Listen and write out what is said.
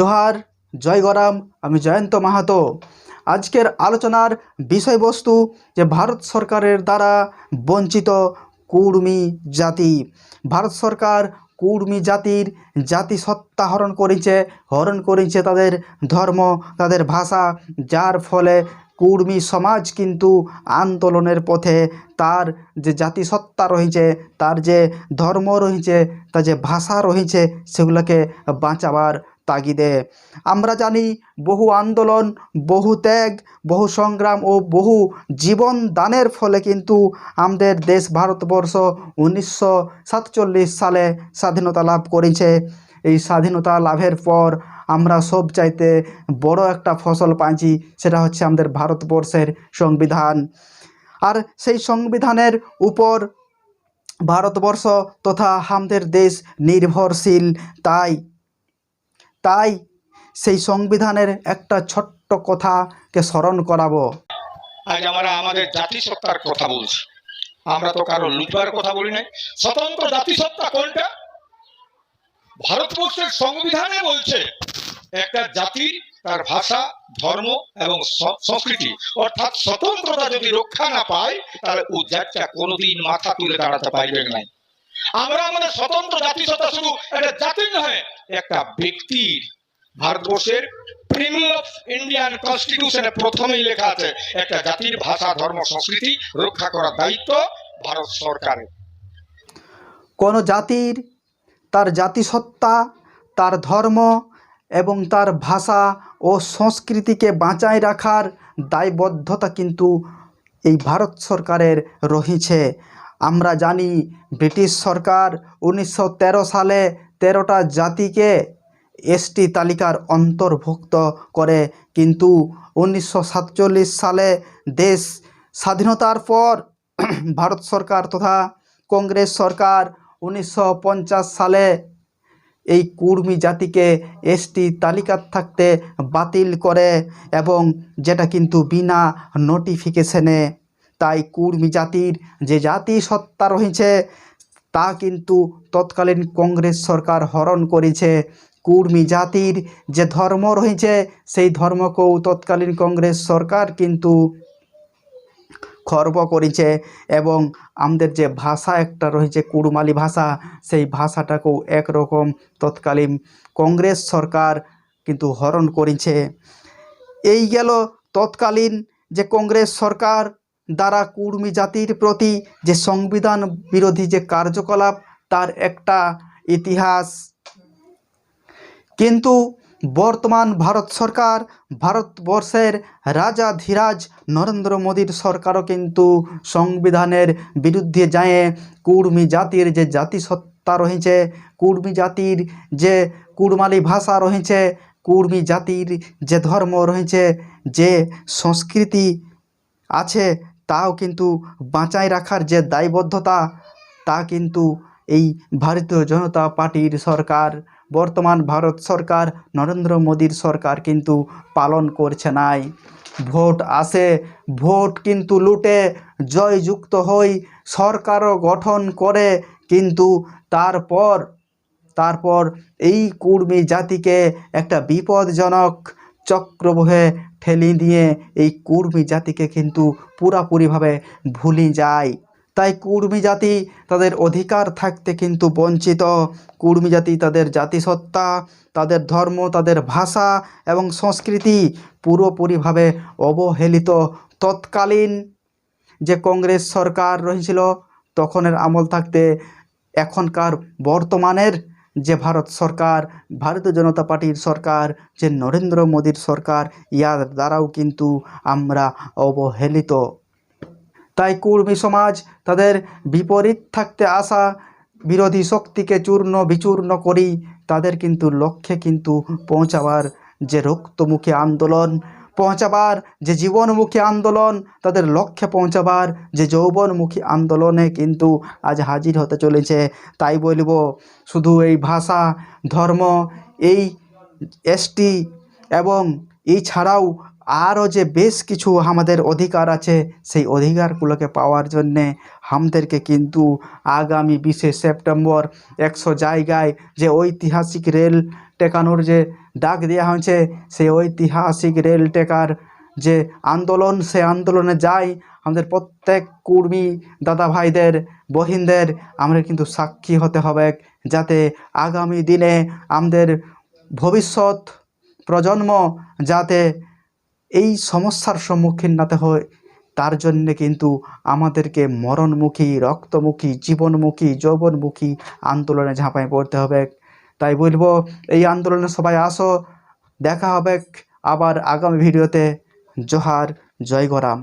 জোহার, জয় গরাম, আমি জয়ন্ত মাহাতো। আজকের আলোচনার বিষয়বস্তু যে ভারত সরকারের দ্বারা বঞ্চিত কুর্মী জাতি। ভারত সরকার কুর্মী জাতির জাতিসত্তা হরণ করেছে হরণ করেছে তাদের ধর্ম, তাদের ভাষা, যার ফলে কুর্মী সমাজ কিন্তু আন্দোলনের পথে তার যে জাতিসত্তা রয়েছে, তার যে ধর্ম রয়েছে, তার যে ভাষা রয়েছে, সেগুলোকে বাঁচাবার তাগিদে। আমরা জানি বহু আন্দোলন, বহু ত্যাগ, বহু সংগ্রাম ও বহু জীবন দানের ফলে কিন্তু আমাদের দেশ ভারতবর্ষ উনিশশো সাতচল্লিশ সালে স্বাধীনতা লাভ করেছে। এই স্বাধীনতা লাভের পর আমরা সব চাইতে বড় একটা ফসল পাইছি, সেটা হচ্ছে আমাদের ভারতবর্ষের সংবিধান। আর সেই সংবিধানের উপর ভারতবর্ষ তথা আমাদের দেশ নির্ভরশীল, তাই তাই সেই সংবিধানের একটা ছোট্ট কথাকে স্মরণ করাবো। আজ আমরা আমাদের জাতিসত্তার কথা বলছি। আমরা তো কারও লুটবার কথা বলি নাই। স্বতন্ত্র জাতিসত্তা কোনটা? ভারতবর্ষের সংবিধানে বলছে, একটা জাতির তার ভাষা, ধর্ম এবং সংস্কৃতি, অর্থাৎ স্বতন্ত্রতা যদি রক্ষা না পায়, তাহলে ও জাতটা কোনোদিন মাথা তুলে দাঁড়াতে পারবে না। আমরা আমাদের স্বতন্ত্র জাতিসত্তা শুধু একটা জাতির নয় একটা ব্যক্তির ভারতবর্ষের কোনো জাতির তার জাতিসত্তা, তার ধর্ম এবং তার ভাষা ও সংস্কৃতিকে বাঁচায় রাখার দায়বদ্ধতা কিন্তু এই ভারত সরকারের রয়েছে আমরা জানি ব্রিটিশ সরকার উনিশশো তেরো সালে তেরোটা জাতিকে এসটি তালিকার অন্তর্ভুক্ত করে। কিন্তু উনিশশো সাতচল্লিশ সালে দেশ স্বাধীনতার পর ভারত সরকার তথা কংগ্রেস সরকার উনিশশো পঞ্চাশ সালে এই কুর্মী জাতিকে এসটি তালিকার থাকতে বাতিল করে এবং যেটা কিন্তু বিনা নোটিফিকেশনে তাই কুর্মী জাতির যে জাতি সত্তা রয়েছে তা কিন্তু তৎকালীন কংগ্রেস সরকার হরণ করেছে। কুর্মী জাতির যে ধর্ম রয়েছে সেই ধর্মকেও তৎকালীন কংগ্রেস সরকার কিন্তু খর্ব করেছে এবং আমাদের যে ভাষা একটা রয়েছে কুড়মালি ভাষা, সেই ভাষাটাকেও একরকম তৎকালীন কংগ্রেস সরকার কিন্তু হরণ করেছে। এই গেল তৎকালীন যে কংগ্রেস সরকার দ্বারা কুর্মী জাতির প্রতি যে সংবিধান বিরোধী যে কার্যকলাপ, তার একটা ইতিহাস। কিন্তু বর্তমান ভারত সরকার, ভারতবর্ষের রাজা ধীরাজ নরেন্দ্র মোদীর সরকারও কিন্তু সংবিধানের বিরুদ্ধে যায়। কুর্মী জাতির যে জাতিসত্তা রয়েছে, কুর্মী জাতির যে কুড়মালি ভাষা রয়েছে, কুর্মী জাতির যে ধর্ম রয়েছে, যে সংস্কৃতি আছে তাও কিন্তু বাঁচায় রাখার যে দায়বদ্ধতা, তা কিন্তু এই ভারতীয় জনতা পার্টির সরকার, বর্তমান ভারত সরকার, নরেন্দ্র মোদীর সরকার কিন্তু পালন করছে নাই। ভোট আসে ভোট কিন্তু লুটে জয়যুক্ত হই সরকারও গঠন করে, কিন্তু তারপর তারপর এই কুর্মী জাতিকে একটা বিপদজনক চক্রবহে ঠেলি দিয়ে এই কুর্মী জাতিকে কিন্তু পুরাপুরিভাবে ভুলে যায়। তাই কুর্মী জাতি তাদের অধিকার থাকতে কিন্তু বঞ্চিত। কুর্মী জাতি তাদের জাতিসত্তা, তাদের ধর্ম, তাদের ভাষা এবং সংস্কৃতি পুরোপুরিভাবে অবহেলিত তৎকালীন। যে কংগ্রেস সরকার রয়েছিল তখনের আমল থাকতে এখনকার বর্তমানের যে ভারত সরকার, ভারতীয় জনতা পার্টির সরকার, যে নরেন্দ্র মোদীর সরকার, ইয়ার দ্বারাও কিন্তু আমরা অবহেলিত। তাই কুর্মী সমাজ, তাদের বিপরীত থাকতে আসা, বিরোধী শক্তিকে চূর্ণ বিচূর্ণ করি, তাদের কিন্তু লক্ষ্যে কিন্তু পৌঁছাবার যে রক্তমুখী আন্দোলন পৌঁছাবার যে জীবনমুখী আন্দোলন, তাদের লক্ষ্যে পৌঁছাবার যে যৌবনমুখী আন্দোলনে কিন্তু আজ হাজির হতে চলেছে। তাই বলব, শুধু এই ভাষা, ধর্ম, এই এসটি এবং এছাড়াও আরও যে বেশ কিছু আমাদের অধিকার আছে, সেই অধিকারগুলোকে পাওয়ার জন্যে আমাদেরকে কিন্তু আগামী বিশে সেপ্টেম্বর একশো জায়গায় যে ঐতিহাসিক রেল টেকানোর যে ডাক দেওয়া হয়েছে, সেই ঐতিহাসিক রেল টেকার যে আন্দোলন সে আন্দোলনে যাই আমাদের প্রত্যেক কুর্মী দাদা ভাইদের বহিনদের আমরা কিন্তু সাক্ষী হতে হবে যাতে আগামী দিনে আমাদের ভবিষ্যৎ প্রজন্ম যাতে এই সমস্যার সম্মুখীন নাতে হয়। তার জন্যে কিন্তু আমাদেরকে মরণমুখী, রক্তমুখী, জীবনমুখী, যৌবনমুখী আন্দোলনে ঝাঁপাই পড়তে হবে। তাই বলব, এই আন্দোলনে সবাই আসো, দেখা হবে আবার আগামী ভিডিওতে। জোহার, জয় গরাম।